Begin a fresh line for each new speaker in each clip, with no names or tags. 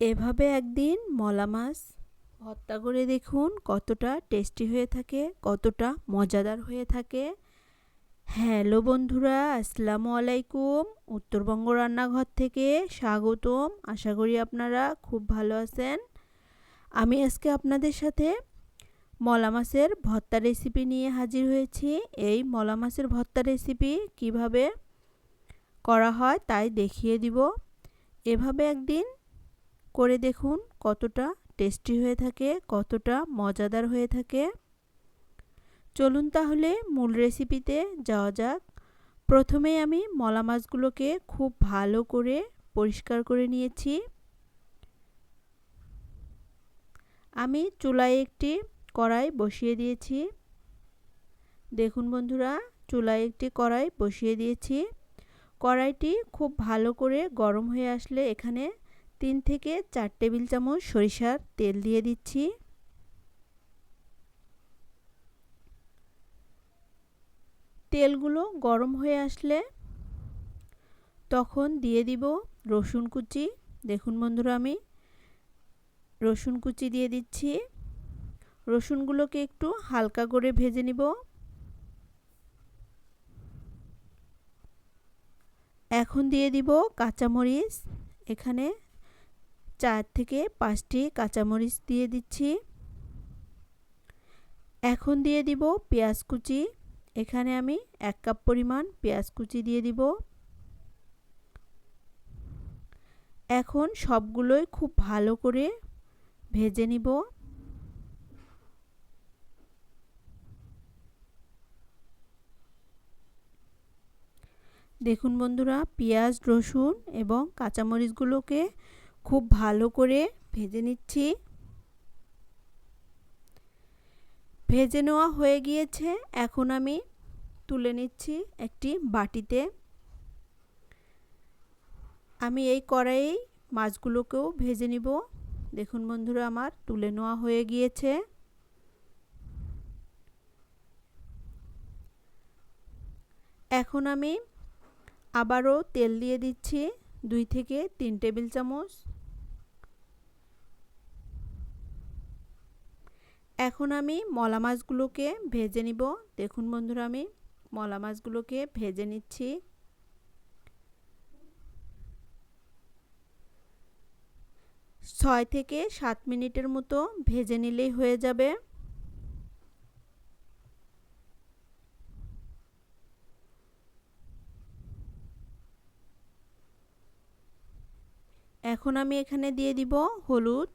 এভাবে একদিন মলা মাছ ভর্তা করে দেখুন কতটা টেস্টি হয়ে থাকে, কতটা মজাদার হয়ে থাকে। হ্যালো বন্ধুরা, আসসালামু আলাইকুম। উত্তরবঙ্গ রান্নাঘর থেকে স্বাগতম। আশা করি আপনারা খুব ভালো আছেন। আমি আজকে আপনাদের সাথে মলা মাছের ভর্তা রেসিপি নিয়ে হাজির হয়েছি। এই মলা মাছের ভর্তা রেসিপি কীভাবে করা হয় তাই দেখিয়ে দিব। এভাবে একদিন করে দেখুন কতটা টেস্টি হয়ে থাকে, কতটা মজাদার হয়ে থাকে। চলুন তাহলে মূল রেসিপিতে যাওয়া যাক। প্রথমে আমি মলা মাছগুলোকে খুব ভালো করে পরিষ্কার করে নিয়েছি। আমি চুলায় একটি কড়াই বসিয়ে দিয়েছি। দেখুন বন্ধুরা, চুলায় একটি কড়াই বসিয়ে দিয়েছি। কড়াইটি খুব ভালো করে গরম হয়ে আসলে এখানে তিন থেকে চার টেবিল চামচ সরিষার তেল দিয়ে দিচ্ছি। তেলগুলো গরম হয়ে আসলে তখন দিয়ে দিব রসুন কুচি। দেখুন বন্ধুরা আমি রসুন কুচি দিয়ে দিচ্ছি। রসুনগুলোকে একটু হালকা করে ভেজে নিব। এখন দিয়ে দিব কাঁচামরিচ। এখানে চার থেকে পাঁচটি কাঁচামরিচ দিয়ে দিচ্ছি। এখন দিয়ে দিব পেঁয়াজ কুচি। এখানে আমি এক কাপ পরিমাণ পেঁয়াজ কুচি দিয়ে দিব। এখন সবগুলোই খুব ভালো করে ভেজে নিব। দেখুন বন্ধুরা, পেঁয়াজ, রসুন এবং কাঁচামরিচগুলোকে খুব ভালো করে ভেজে নিচ্ছি। ভেজে নেওয়া হয়ে গিয়েছে। এখন আমি তুলে নিচ্ছি একটি বাটিতে। আমি এই কড়াইয়েই মাছগুলোকেও ভেজে নিব। দেখুন বন্ধুরা, আমার তুলে নেওয়া হয়ে গিয়েছে। এখন আমি আবারও তেল দিয়ে দিচ্ছি দুই থেকে তিন টেবিল চামচ। এখন আমি মলা মাছগুলোকে ভেজে নিব। দেখুন বন্ধুরা, আমি মলা মাছগুলোকে ভেজে নিচ্ছি। ছয় থেকে সাত মিনিটের মতো ভেজে নিলেই হয়ে যাবে। এখন আমি এখানে দিয়ে দিব হলুদ।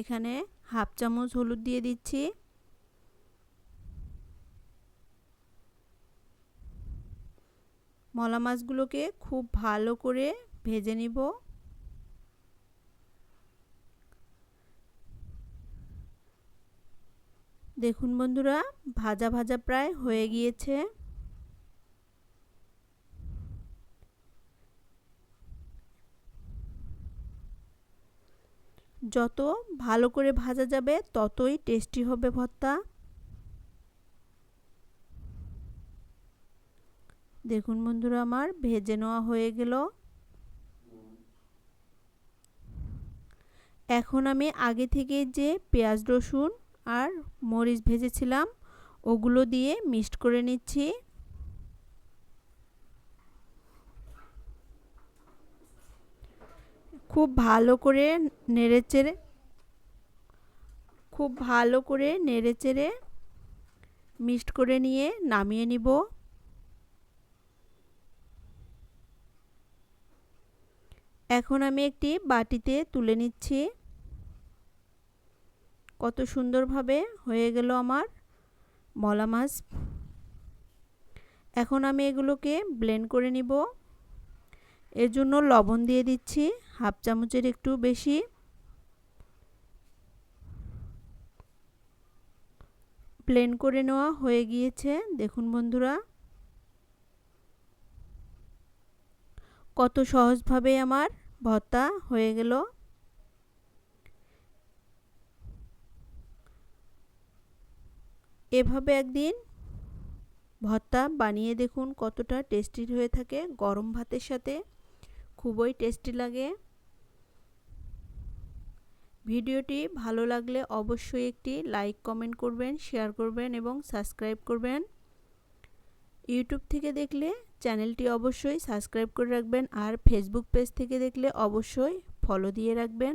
এখানে হাফ চামচ হলুদ দিয়ে দিচ্ছি। মলা মাছগুলোকে খুব ভালো করে ভেজে নিব। দেখুন বন্ধুরা, ভাজা ভাজা প্রায় হয়ে গিয়েছে। যত ভালো করে ভাজা যাবে, ততই টেস্টি হবে ভর্তা। দেখুন বন্ধুরা আমার, ভেজে নেওয়া হয়ে গেল। এখন আমি আগে থেকে যে পেঁয়াজ রসুন আর মরিচ ভেজেছিলাম, ওগুলো দিয়ে মিক্সড করে নিচ্ছি। খুব ভালো করে নেড়েচেড়ে খুব ভালো করে নেড়েচেড়ে মিক্সড করে নিয়ে নামিয়ে নিব। এখন আমি একটি বাটিতে তুলে নিচ্ছি। কত সুন্দরভাবে হয়ে গেল আমার মলা মাছ। এখন আমি এগুলোকে ব্লেন্ড করে নিব। এর জন্য লবণ দিয়ে দিচ্ছি। হাফ চামচের একটু বেশি। প্লেন করে নেওয়া হয়ে গিয়েছে। দেখুন বন্ধুরা। কত সহজভাবে আমার ভর্তা হয়ে গেল। এভাবে একদিন ভর্তা বানিয়ে দেখুন কতটা টেস্টি হয়ে থাকে। গরম ভাতের সাথে খুবই টেস্টি লাগে। ভিডিওটি ভালো লাগলে অবশ্যই একটি লাইক, কমেন্ট করবেন, শেয়ার করবেন এবং সাবস্ক্রাইব করবেন। ইউটিউব থেকে দেখলে চ্যানেলটি অবশ্যই সাবস্ক্রাইব করে রাখবেন আর ফেসবুক পেজ থেকে দেখলে অবশ্যই ফলো দিয়ে রাখবেন।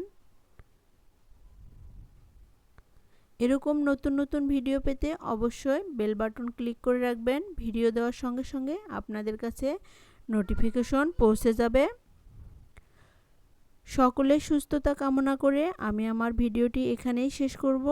এরকম নতুন নতুন ভিডিও পেতে অবশ্যই বেল বাটন ক্লিক করে রাখবেন। ভিডিও দেওয়ার সঙ্গে সঙ্গে আপনাদের কাছে নোটিফিকেশন পৌঁছে যাবে। সকলের সুস্থতা কামনা করে আমি আমার ভিডিওটি এখানেই শেষ করব।